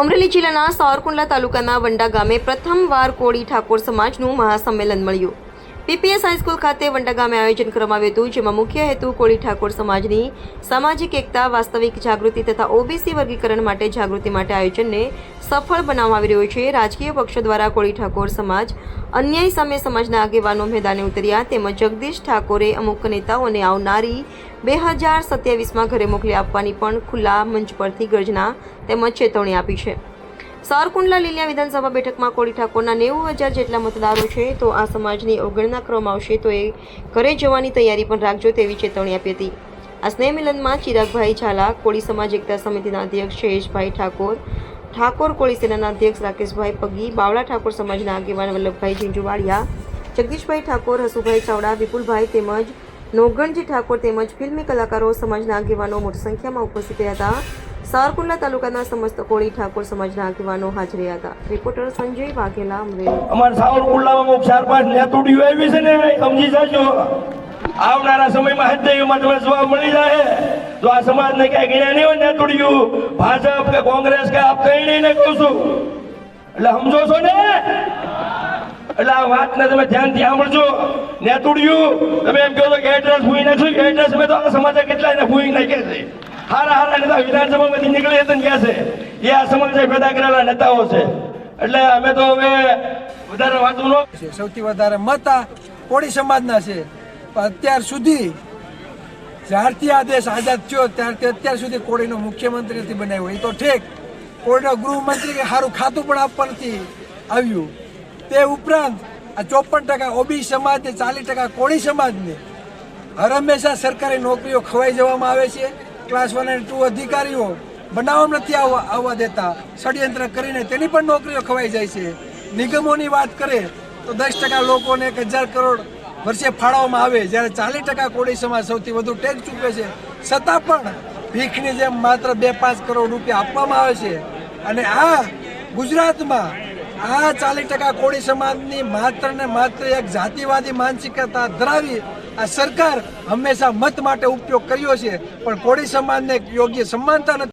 અમરેલી જિલ્લાના સાવરકુંડલા તાલુકાના વંડા ગામે પ્રથમવાર કોળી ઠાકોર સમાજનું મહાસંમેલન મળ્યું. પીપીએસ હાઈસ્કૂલ ખાતે વંડા આયોજન કરવામાં આવ્યું હતું, જેમાં મુખ્ય હેતુ કોળી ઠાકોર સમાજની સામાજિક એકતા, વાસ્તવિક જાગૃતિ તથા ઓબીસી વર્ગીકરણ માટે જાગૃતિ માટે આયોજનને સફળ બનાવવામાં આવી રહ્યું છે. રાજકીય પક્ષો દ્વારા કોળી ઠાકોર સમાજ અન્યાય સામે સમાજના આગેવાનો મેદાને ઉતર્યા, તેમજ જગદીશ ઠાકોરે અમુક નેતાઓને આવનારી બે હજાર સત્યાવીસમાં ઘરે મોકલી આપવાની પણ ખુલ્લા મંચ પરથી ગર્જના તેમજ ચેતવણી આપી છે. સારકુંડલા લીલિયા વિધાનસભા બેઠકમાં કોળી ઠાકોરના નેવું હજાર જેટલા મતદારો છે, તો આ સમાજની અવગણના કરવામાં આવશે, તો એ ઘરે જવાની તૈયારી પણ રાખજો તેવી ચેતવણી આપી હતી. આ સ્નેહ મિલનમાં ચિરાગભાઈ ઝાલા, કોળી સમાજ એકતા સમિતિના અધ્યક્ષ શૈલેષભાઈ ઠાકોર ઠાકોર કોળી સેનાના અધ્યક્ષ રાકેશભાઈ પગી, બાવળા ઠાકોર સમાજના આગેવાન વલ્લભભાઈ ઝીંઝુવાડિયા, જગદીશભાઈ ઠાકોર, હસુભાઈ ચાવડા, વિપુલભાઈ તેમજ નોગણજી ઠાકોર તેમજ ફિલ્મી કલાકારો સમાજના આગેવાનો મોટી સંખ્યામાં ઉપસ્થિત રહ્યા હતા. સારકુંડલા તાલુકાના સમસ્ત કોળી ઠાકોર સમાજના આગેવાનો હાજર હતા. રિપોર્ટર સંજય વાઘેલા, અમરેલી. અમારે સાવર કુંડલામાં ચાર પાંચ નેતુડીઓ આવી છે ને, સમજી જાજો. આવનારા સમયમાં હૃદયમાં તમને જવાબ મળી જાય. તો આ સમાજને ક્યાંય ગણ્યા નહીં હોય નેતુડીઓ, ભાજપ કે કોંગ્રેસ કે આપ કઈ નહીં ને કહું છું. એટલે સમજો છો ને? એટલે આ વાતને તમે ધ્યાનથી સાંભળજો. નેતુડિયું તમે એમ કહો કે એડ્રેસ ભૂઈ નાખ્યું એડ્રેસ મેં તો આ સમાજે કેટલાય ને ભૂઈ નાખે છે? હારા હારા નેતા વિધાનસભામાંથી નીકળે ને ગયા છે. એ આ સમસ્યા પેદા કરેલા નેતાઓ છે. એટલે અમે તો હવે વધારે વાંચવું ન સૌથી વધારે મત આ કોળી સમાજના છે. પણ અત્યાર સુધી જ્યારથી આ દેશ આઝાદ થયો ત્યારથી અત્યાર સુધી કોળીનો મુખ્યમંત્રી નથી બનાવ્યો. એ તો ઠીક. કોળીનો ગૃહમંત્રી કે સારું ખાતું પણ આપવા નથી આવ્યું. તે ઉપરાંત આ ચોપન ટકા ઓબી સમાજને, ચાલીસ ટકા કોળી સમાજને હર હંમેશા સરકારી નોકરીઓ ખવાઈ જવામાં આવે છે. ક્લાસ વન અને ટુ અધિકારીઓ બનાવવા નથી આવવા આવવા દેતા. ષડયંત્ર કરીને તેની પણ નોકરીઓ ખવાઈ જાય છે. નિગમોની વાત કરે તો દસ ટકા લોકોને એક હજાર કરોડ વર્ષે ફાળવવામાં આવે. જ્યારે ચાલીસ ટકા કોળી સમાજ સૌથી વધુ ટેક્સ ચૂકવે છે. છતાં પણ ભીખની જેમ માત્ર બે પાંચ કરોડ રૂપિયા આપવામાં આવે છે. અને આ ગુજરાતમાં આ ચાલીસ ટકા કોળી સમાજની માત્ર ને માત્ર એક જાતિવાદી માનસિકતા ધરાવી આ સરકાર હંમેશા મત માટે ઉપયોગ કર્યો છે પણ કોળી સમાજને યોગ્ય સમાનતા નથી.